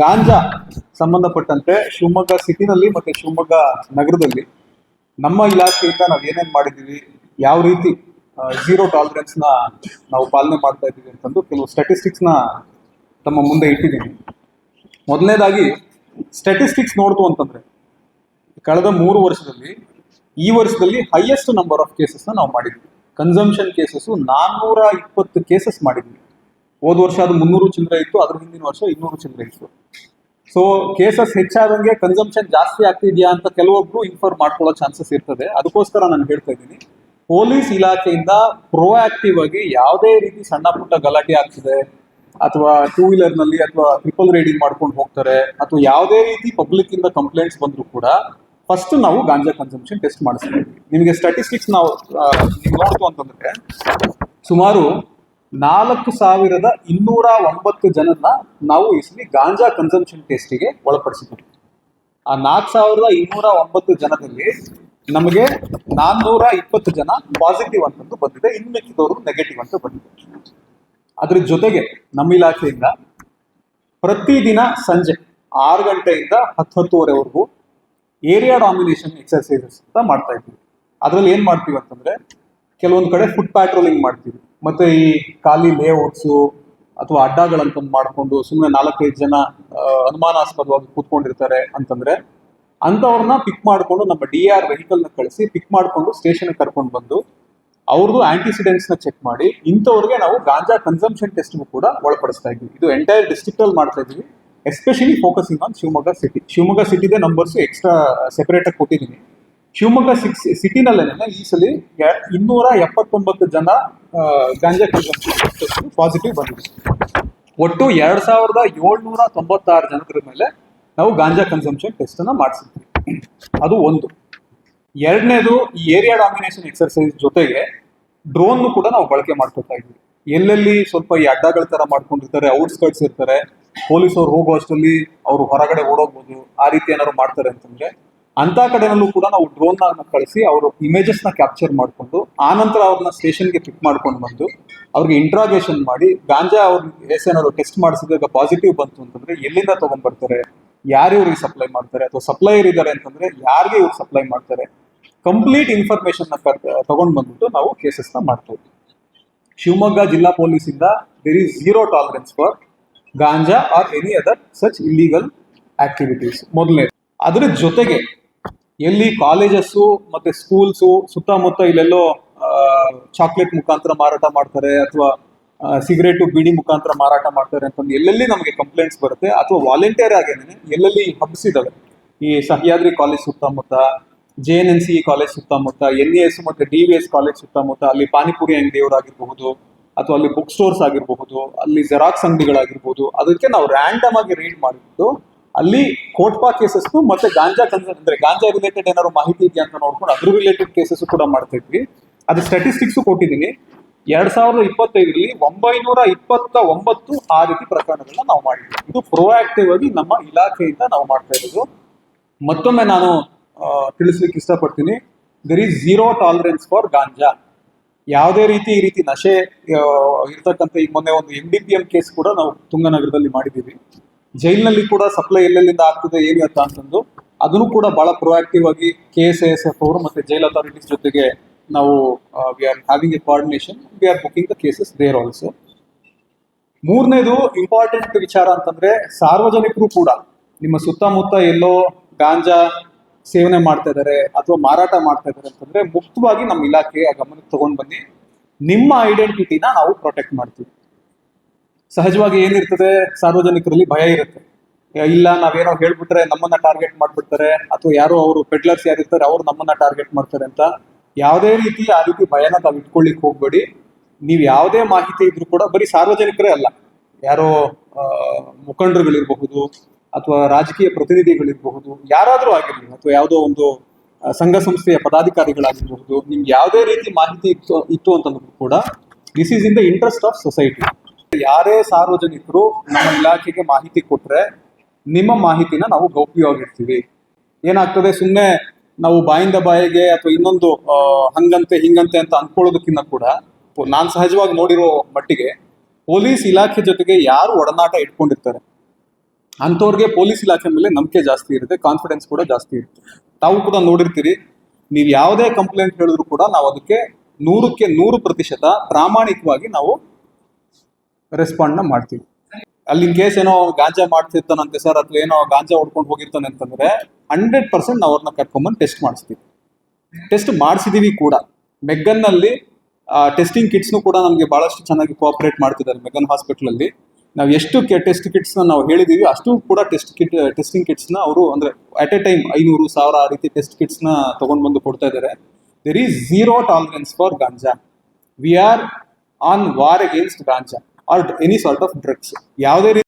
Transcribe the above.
ಗಾಂಜಾ ಸಂಬಂಧಪಟ್ಟಂತೆ ಶಿವಮೊಗ್ಗ ಸಿಟಿನಲ್ಲಿ ಮತ್ತೆ ಶಿವಮೊಗ್ಗ ನಗರದಲ್ಲಿ ನಮ್ಮ ಇಲಾಖೆಯಿಂದ ನಾವು ಏನೇನು ಮಾಡಿದೀವಿ ಯಾವ ರೀತಿ ಝೀರೋ ಟಾಲರೆನ್ಸ್ನ ನಾವು ಪಾಲನೆ ಮಾಡ್ತಾ ಇದ್ದೀವಿ ಅಂತಂದು ಕೆಲವು ಸ್ಟಾಟಿಸ್ಟಿಕ್ಸ್ನ ತಮ್ಮ ಮುಂದೆ ಇಟ್ಟಿದ್ದೀನಿ. ಮೊದಲನೇದಾಗಿ ಸ್ಟಾಟಿಸ್ಟಿಕ್ಸ್ ನೋಡ್ತು ಅಂತಂದ್ರೆ ಕಳೆದ ಮೂರು ವರ್ಷದಲ್ಲಿ, ಈ ವರ್ಷದಲ್ಲಿ ಹೈಯೆಸ್ಟ್ ನಂಬರ್ ಆಫ್ ಕೇಸಸ್ನ ನಾವು ಮಾಡಿದ್ವಿ. ಕನ್ಸಂಪ್ಷನ್ ಕೇಸಸ್ ನಾನ್ನೂರ ಇಪ್ಪತ್ತು ಕೇಸಸ್ ಮಾಡಿದ್ವಿ. ಹೋದ ವರ್ಷ ಅದು ಮುನ್ನೂರು ಚಿಲ್ಲರೆ ಇತ್ತು, ಅದ್ರ ಹಿಂದಿನ ವರ್ಷ ಇನ್ನೂರು ಚಿಲ್ಲರೆ ಇತ್ತು. ಸೊ ಕೇಸಸ್ ಹೆಚ್ಚಾದಂಗೆ ಕನ್ಸಂಪ್ಷನ್ ಜಾಸ್ತಿ ಆಗ್ತಿದ್ಯಾ ಅಂತ ಕೆಲವೊಬ್ರು ಇನ್ಫಾರ್ಮ್ ಮಾಡ್ಕೊಳ್ಳೋ ಚಾನ್ಸಸ್ ಇರ್ತದೆ. ಅದಕ್ಕೋಸ್ಕರ ನಾನು ಹೇಳ್ತಾ ಇದ್ದೀನಿ. ಪೊಲೀಸ್ ಇಲಾಖೆಯಿಂದ ಪ್ರೋಆಕ್ಟಿವ್ ಆಗಿ ಯಾವುದೇ ರೀತಿ ಸಣ್ಣ ಪುಟ್ಟ ಗಲಾಟೆ ಆಗ್ತಿದೆ, ಅಥವಾ ಟೂ ವೀಲರ್ನಲ್ಲಿ ಅಥವಾ ಟ್ರಿಪಲ್ ರೈಡಿಂಗ್ ಮಾಡ್ಕೊಂಡು ಹೋಗ್ತಾರೆ, ಅಥವಾ ಯಾವುದೇ ರೀತಿ ಪಬ್ಲಿಕ್ ಇಂದ ಕಂಪ್ಲೇಂಟ್ಸ್ ಬಂದ್ರು ಕೂಡ ಫಸ್ಟ್ ನಾವು ಗಾಂಜಾ ಕನ್ಸಂಪ್ಷನ್ ಟೆಸ್ಟ್ ಮಾಡಿಸ್ತೀವಿ. ನಿಮಗೆ ಸ್ಟಾಟಿಸ್ಟಿಕ್ಸ್ ನಾವು ನೋಡ್ತು ಅಂತಂದ್ರೆ, ಸುಮಾರು ನಾಲ್ಕು ಸಾವಿರದ ಇನ್ನೂರ ಒಂಬತ್ತು ಜನನ್ನ ನಾವು ಈ ಸಲ ಗಾಂಜಾ ಕನ್ಸಂಪ್ಷನ್ ಟೆಸ್ಟಿಗೆ ಒಳಪಡಿಸಿದ್ವಿ ಆ ನಾಲ್ಕು ಸಾವಿರದ ಇನ್ನೂರ ಒಂಬತ್ತು ಜನದಲ್ಲಿ ನಮಗೆ ನಾನ್ನೂರ ಇಪ್ಪತ್ತು ಜನ ಪಾಸಿಟಿವ್ ಅಂತಂದು ಬಂದಿದೆ. ಇನ್ನು ಮಿಕ್ಕಿದವರು ನೆಗೆಟಿವ್ ಅಂತ ಬಂದಿದೆ. ಅದ್ರ ಜೊತೆಗೆ ನಮ್ಮ ಇಲಾಖೆಯಿಂದ ಪ್ರತಿದಿನ ಸಂಜೆ ಆರು ಗಂಟೆಯಿಂದ ಹತ್ತು ಹತ್ತುವರೆವರೆಗೂ ಏರಿಯಾ ಡಾಮಿನೇಷನ್ ಎಕ್ಸರ್ಸೈಸಸ್ ಅಂತ ಮಾಡ್ತಾ ಇದ್ವಿ ಅದ್ರಲ್ಲಿ ಏನ್ ಮಾಡ್ತೀವಿ ಅಂತಂದ್ರೆ ಕೆಲವೊಂದು ಕಡೆ ಫುಡ್ ಪ್ಯಾಟ್ರೋಲಿಂಗ್ ಮಾಡ್ತೀವಿ. ಮತ್ತೆ ಈ ಖಾಲಿ ಲೇಔಟ್ಸು ಅಥವಾ ಅಡ್ಡಗಳಂತ ಮಾಡ್ಕೊಂಡು ಸುಮ್ಮನೆ ನಾಲ್ಕೈದು ಜನ ಅನುಮಾನಾಸ್ಪದವಾಗಿ ಕೂತ್ಕೊಂಡಿರ್ತಾರೆ ಅಂತಂದ್ರೆ ಅಂಥವ್ರನ್ನ ಪಿಕ್ ಮಾಡ್ಕೊಂಡು ನಮ್ಮ ಡಿ ಆರ್ ವೆಹಿಕಲ್ನ ಕಳಿಸಿ ಪಿಕ್ ಮಾಡ್ಕೊಂಡು ಸ್ಟೇಷನ್ ಕರ್ಕೊಂಡು ಬಂದು ಅವ್ರದ್ದು ನ ಚೆಕ್ ಮಾಡಿ ಇಂಥವ್ರಿಗೆ ನಾವು ಗಾಂಜಾ ಕನ್ಸಂಪ್ಷನ್ ಟೆಸ್ಟ್ ಕೂಡ ಒಳಪಡಿಸ್ತಾ ಇದ್ವಿ ಇದು ಎಂಟೈರ್ ಡಿಸ್ಟ್ರಿಕ್ಟ್ ಅಲ್ಲಿ ಮಾಡ್ತಾ ಇದೀವಿ especially focusing on Shivamogga city Shivamogga ಸಿಟಿದೆ numbers extra separate ಆಗಿ ಕೊಟ್ಟಿದ್ದೀನಿ. ಶಿವಮೊಗ್ಗ ಸಿಕ್ಸ್ ಈ ಸಲ ಇನ್ನೂರ ಎಪ್ಪತ್ತೊಂಬತ್ತು ಜನ ಗಾಂಜಾ ಕನ್ಸಂಪ್ಷನ್ ಪಾಸಿಟಿವ್ ಬಂದಿದೆ. ಒಟ್ಟು ಎರಡ್ ಸಾವಿರದ ಏಳ್ನೂರ ತೊಂಬತ್ತಾರು ಜನರ ಮೇಲೆ ನಾವು ಗಾಂಜಾ ಕನ್ಸಂಪ್ಷನ್ ಟೆಸ್ಟ್ ಅನ್ನ ಮಾಡಿಸಿದ್ವಿ. ಅದು ಒಂದು. ಎರಡನೇದು ಈ ಏರಿಯಾ ಡಾಮಿನೇಷನ್ ಎಕ್ಸರ್ಸೈಸ್ ಜೊತೆಗೆ ಡ್ರೋನ್ ಕೂಡ ನಾವು ಬಳಕೆ ಮಾಡ್ಕೊತಾ ಇದ್ವಿ. ಎಲ್ಲೆಲ್ಲಿ ಸ್ವಲ್ಪ ಈ ಅಡ್ಡಗಳ ತರ ಮಾಡ್ಕೊಂಡಿರ್ತಾರೆ ಔಟ್ಸ್ಕರ್ಟ್ಸ್ ಇರ್ತಾರೆ ಪೊಲೀಸ್ ಹೋಗೋ ಅಷ್ಟರಲ್ಲಿ ಅವರು ಹೊರಗಡೆ ಓಡೋಗ್ಬೋದು, ಆ ರೀತಿ ಏನಾದ್ರು ಮಾಡ್ತಾರೆ ಅಂತಂದ್ರೆ ಅಂತ ಕಡೆನಲ್ಲೂ ಕೂಡ ನಾವು ಡ್ರೋನ್ ಕಳಿಸಿ ಅವರು ಇಮೇಜಸ್ನ ಕ್ಯಾಪ್ಚರ್ ಮಾಡ್ಕೊಂಡು ಆನಂತರ ನಂತರ ಅವ್ರನ್ನ ಸ್ಟೇಷನ್ಗೆ ಪಿಕ್ ಮಾಡ್ಕೊಂಡು ಬಂದು, ಅವ್ರಿಗೆ ಇಂಟ್ರಾಗೇಷನ್ ಮಾಡಿ, ಗಾಂಜಾ ಅವ್ರಿಗೆ ಏನಾದ್ರು ಟೆಸ್ಟ್ ಮಾಡಿಸಿದಾಗ ಪಾಸಿಟಿವ್ ಬಂತು ಅಂತಂದ್ರೆ ಎಲ್ಲಿಂದ ತಗೊಂಡ್ಬರ್ತಾರೆ? ಯಾರು ಇವ್ರಿಗೆ ಸಪ್ಲೈ ಮಾಡ್ತಾರೆ? ಅಥವಾ ಸಪ್ಲೈಯರ್ ಇದ್ದಾರೆ ಅಂತಂದ್ರೆ ಯಾರಿಗೆ ಇವ್ರು ಸಪ್ಲೈ ಮಾಡ್ತಾರೆ? ಕಂಪ್ಲೀಟ್ ಇನ್ಫಾರ್ಮೇಶನ್ನ ತಗೊಂಡ್ ಬಂದ್ಬಿಟ್ಟು ನಾವು ಕೇಸಸ್ನ ಮಾಡ್ತೀವಿ ಶಿವಮೊಗ್ಗ ಜಿಲ್ಲಾ ಪೊಲೀಸಿಂದ there is zero tolerance for ganja or any other such illegal activities ಮೊದಲನೇ ಅದರ ಜೊತೆಗೆ ಎಲ್ಲಿ ಕಾಲೇಜಸ್ಸು ಮತ್ತೆ ಸ್ಕೂಲ್ಸು ಸುತ್ತಮುತ್ತ ಇಲ್ಲೆಲ್ಲೋ ಚಾಕ್ಲೇಟ್ ಮುಖಾಂತರ ಮಾರಾಟ ಮಾಡ್ತಾರೆ ಅಥವಾ ಸಿಗರೇಟು, ಬೀಡಿ ಮುಖಾಂತರ ಮಾರಾಟ ಮಾಡ್ತಾರೆ ಅಂತಂದು ಎಲ್ಲೆಲ್ಲಿ ನಮಗೆ ಕಂಪ್ಲೇಂಟ್ಸ್ ಬರುತ್ತೆ ಅಥವಾ ವಾಲಂಟಿಯರ್ ಆಗೇನೆ ಎಲ್ಲೆಲ್ಲಿ ಹಬ್ಸ್ ಇದಾವೆ ಈ ಸಹ್ಯಾದ್ರಿ ಕಾಲೇಜ್ ಸುತ್ತಮುತ್ತ J N N C college ಸುತ್ತಮುತ್ತ ಎನ್ ಎ ಎಸ್ ಮತ್ತೆ ಡಿ ವಿ ಎಸ್ ಕಾಲೇಜ್ ಸುತ್ತಮುತ್ತ, ಅಲ್ಲಿ ಪಾನಿಪುರಿ ಅಂಗಡಿಯವರಾಗಿರ್ಬಹುದು ಅಥವಾ ಅಲ್ಲಿ ಬುಕ್ ಸ್ಟೋರ್ಸ್ ಆಗಿರಬಹುದು, ಅಲ್ಲಿ ಜೆರಾಕ್ಸ್ ಅಂಗಡಿಗಳಾಗಿರ್ಬೋದು ಅದಕ್ಕೆ ನಾವು ರ್ಯಾಂಡಮ್ ಆಗಿ ರೀಡ್ ಮಾಡಿಬಿಟ್ಟು ಅಲ್ಲಿ ಕೋಟ್ಪಾ ಕೇಸಸ್ ಮತ್ತೆ ಗಾಂಜಾ ಕನ್ಸರ್ನ್ ಅಂದ್ರೆ ಗಾಂಜಾ ರಿಲೇಟೆಡ್ ಏನಾದ್ರು ಮಾಹಿತಿ ಇದೆಯಾ ಅಂತ ನೋಡ್ಕೊಂಡು ಅದ್ರ ರಿಲೇಟೆಡ್ ಕೇಸಸ್ ಕೂಡ ಮಾಡ್ತಾ ಇದ್ವಿ ಅದು ಸ್ಟಾಟಿಸ್ಟಿಕ್ಸ್ ಕೊಟ್ಟಿದ್ದೀನಿ. ಎರಡ್ ಸಾವಿರದ ಇಪ್ಪತ್ತೈದರಲ್ಲಿ ಒಂಬೈನೂರ ಇಪ್ಪತ್ತ ಒಂಬತ್ತು ಆ ರೀತಿ ಪ್ರಕರಣಗಳನ್ನ ನಾವು ಮಾಡಿದ್ವಿ. ಇದು ಪ್ರೊಆಕ್ಟಿವ್ ಆಗಿ ನಮ್ಮ ಇಲಾಖೆಯಿಂದ ನಾವು ಮಾಡ್ತಾ ಇರೋದು. ಮತ್ತೊಮ್ಮೆ ನಾನು ತಿಳಿಸ್ಲಿಕ್ಕೆ ಇಷ್ಟಪಡ್ತೀನಿ. There is zero tolerance for ganja. ಯಾವುದೇ ರೀತಿ ಈ ರೀತಿ ನಶೆ ಇರ್ತಕ್ಕಂಥ ಈಗ ಮೊನ್ನೆ ಒಂದು M D P M case ಕೂಡ ನಾವು ತುಂಗನಗರದಲ್ಲಿ ಮಾಡಿದ್ದೀವಿ. ಜೈಲಿನಲ್ಲಿ ಕೂಡ ಸಪ್ಲೈ ಎಲ್ಲೆಲ್ಲಿಂದ ಆಗ್ತದೆ, ಏನು ಅಂತ ಅಂತಂದು, ಅದನ್ನು ಕೂಡ ಬಹಳ ಪ್ರೊಆಕ್ಟಿವ್ ಆಗಿ ಕೆ ಎಸ್ ಎಸ್ ಎಫ್ ಅವರು ಮತ್ತೆ ಜೈಲ್ ಅಥಾರಿಟೀಸ್ ಜೊತೆಗೆ ನಾವು we are having a coordination we are booking the cases there also ಮೂರನೇದು ಇಂಪಾರ್ಟೆಂಟ್ ವಿಚಾರ ಅಂತಂದ್ರೆ, ಸಾರ್ವಜನಿಕರು ಕೂಡ, ನಿಮ್ಮ ಸುತ್ತಮುತ್ತ ಎಲ್ಲೋ ಗಾಂಜಾ ಸೇವನೆ ಮಾಡ್ತಾ ಇದ್ದಾರೆ ಅಥವಾ ಮಾರಾಟ ಮಾಡ್ತಾ ಇದ್ದಾರೆ ಅಂತಂದ್ರೆ ಮುಕ್ತವಾಗಿ ನಮ್ಮ ಇಲಾಖೆ ಆ ಗಮನಕ್ಕೆ ತಗೊಂಡ್ ಬನ್ನಿ. ನಿಮ್ಮ ಐಡೆಂಟಿಟಿನ ನಾವು ಪ್ರೊಟೆಕ್ಟ್ ಮಾಡ್ತೀವಿ. ಸಹಜವಾಗಿ ಏನಿರ್ತದೆ? ಸಾರ್ವಜನಿಕರಲ್ಲಿ ಭಯ ಇರುತ್ತೆ. ಇಲ್ಲ, ನಾವೇನೋ ಹೇಳ್ಬಿಟ್ರೆ ನಮ್ಮನ್ನ ಟಾರ್ಗೆಟ್ ಮಾಡ್ಬಿಡ್ತಾರೆ, ಅಥವಾ ಯಾರೋ ಅವರು ಪೆಡ್ಲರ್ಸ್ ಯಾರಿರ್ತಾರೆ, ಅವ್ರು ನಮ್ಮನ್ನ ಟಾರ್ಗೆಟ್ ಮಾಡ್ತಾರೆ ಅಂತ ಯಾವುದೇ ರೀತಿ ಆ ರೀತಿ ಭಯನ ತಾವು ಇಟ್ಕೊಳ್ಳಿಕ್ ಹೋಗ್ಬೇಡಿ. ನೀವು ಯಾವುದೇ ಮಾಹಿತಿ ಇದ್ರೂ ಕೂಡ ಬರೀ ಸಾರ್ವಜನಿಕರೇ ಅಲ್ಲ. ಯಾರೋ ಮುಖಂಡರುಗಳಿರಬಹುದು, ಅಥವಾ ರಾಜಕೀಯ ಪ್ರತಿನಿಧಿಗಳಿರಬಹುದು, ಯಾರಾದರೂ ಆಗಿರಲಿ ಅಥವಾ ಯಾವುದೋ ಒಂದು ಸಂಘ ಸಂಸ್ಥೆಯ ಪದಾಧಿಕಾರಿಗಳಾಗಿರಬಹುದು, ನಿಮ್ಗೆ ಯಾವುದೇ ರೀತಿ ಮಾಹಿತಿ ಇತ್ತು ಇತ್ತು ಅಂತಂದ್ರೂ ಕೂಡ this is in the interest of society ಯಾರೇ ಸಾರ್ವಜನಿಕರು ನಮ್ಮ ಇಲಾಖೆಗೆ ಮಾಹಿತಿ ಕೊಟ್ರೆ ನಿಮ್ಮ ಮಾಹಿತಿನ ನಾವು ಗೌಪ್ಯವಾಗಿರ್ತೀವಿ. ಏನಾಗ್ತದೆ ಸುಮ್ಮನೆ ನಾವು ಬಾಯಿಂದ ಬಾಯಿಗೆ ಅಥವಾ ಇನ್ನೊಂದು ಹಂಗಂತೆ, ಹಿಂಗಂತೆ ಅಂತ ಅನ್ಕೊಳ್ಳೋದಕ್ಕಿಂತ ಕೂಡ ನಾನು ಸಹಜವಾಗಿ ನೋಡಿರೋ ಮಟ್ಟಿಗೆ ಪೊಲೀಸ್ ಇಲಾಖೆ ಜೊತೆಗೆ ಯಾರು ಒಡನಾಟ ಇಟ್ಕೊಂಡಿರ್ತಾರೆ. ಅಂಥವ್ರಿಗೆ ಪೊಲೀಸ್ ಇಲಾಖೆ ಮೇಲೆ ನಂಬಿಕೆ ಜಾಸ್ತಿ ಇರುತ್ತೆ ಕಾನ್ಫಿಡೆನ್ಸ್ ಕೂಡ ಜಾಸ್ತಿ ಇರುತ್ತೆ. ತಾವು ಕೂಡ ನೋಡಿರ್ತೀರಿ, ನೀವು ಯಾವುದೇ ಕಂಪ್ಲೇಂಟ್ ಹೇಳಿದ್ರು ಕೂಡ ನಾವು ಅದಕ್ಕೆ ನೂರಕ್ಕೆ ನೂರು ಪ್ರತಿಶತ ಪ್ರಾಮಾಣಿಕವಾಗಿ ನಾವು ರೆಸ್ಪಾಂಡ್ನ ಮಾಡ್ತೀವಿ. ಅಲ್ಲಿ ಕೇಸ್ ಏನೋ ಗಾಂಜಾ ಮಾಡ್ತಿರ್ತಾನಂತೆ ಸರ್ ಅಥವಾ ಏನೋ ಗಾಂಜಾ ಹೊಡ್ಕೊಂಡು ಹೋಗಿರ್ತಾನೆ ಅಂತಂದ್ರೆ ಹಂಡ್ರೆಡ್ ಪರ್ಸೆಂಟ್ ನಾವು ಅವ್ರನ್ನ ಕರ್ಕೊಂಬಂದು ಟೆಸ್ಟ್ ಮಾಡಿಸ್ತೀವಿ. ಟೆಸ್ಟ್ ಮಾಡಿಸಿದೀವಿ ಕೂಡ. ಮೆಗ್ಗನ್ನಲ್ಲಿ ಟೆಸ್ಟಿಂಗ್ ಕಿಟ್ಸ್ನು ಕೂಡ ನಮಗೆ ಬಹಳಷ್ಟು ಚೆನ್ನಾಗಿ ಕೋಆಪರೇಟ್ ಮಾಡ್ತಿದ್ದಾರೆ ಮೆಗನ್ ಹಾಸ್ಪಿಟಲಲ್ಲಿ ನಾವು ಎಷ್ಟು ಟೆಸ್ಟ್ ಕಿಟ್ಸ್ನ ನಾವು ಹೇಳಿದೀವಿ, ಅಷ್ಟು ಕೂಡ ಟೆಸ್ಟ್ ಕಿಟ್ ಟೆಸ್ಟಿಂಗ್ ಕಿಟ್ಸ್ನ ಅವರು ಅಂದ್ರೆ ಅಟ್ ಎ ಟೈಮ್ ಐನೂರು, ಸಾವಿರ ಆ ರೀತಿ ಟೆಸ್ಟ್ ಕಿಟ್ಸ್ನ ತಗೊಂಡ್ ಬಂದು ಕೊಡ್ತಾ ಇದ್ದಾರೆ there is zero tolerance for ganja we are on war against ganja or any sort of drugs ಯಾವುದೇ ರೀತಿ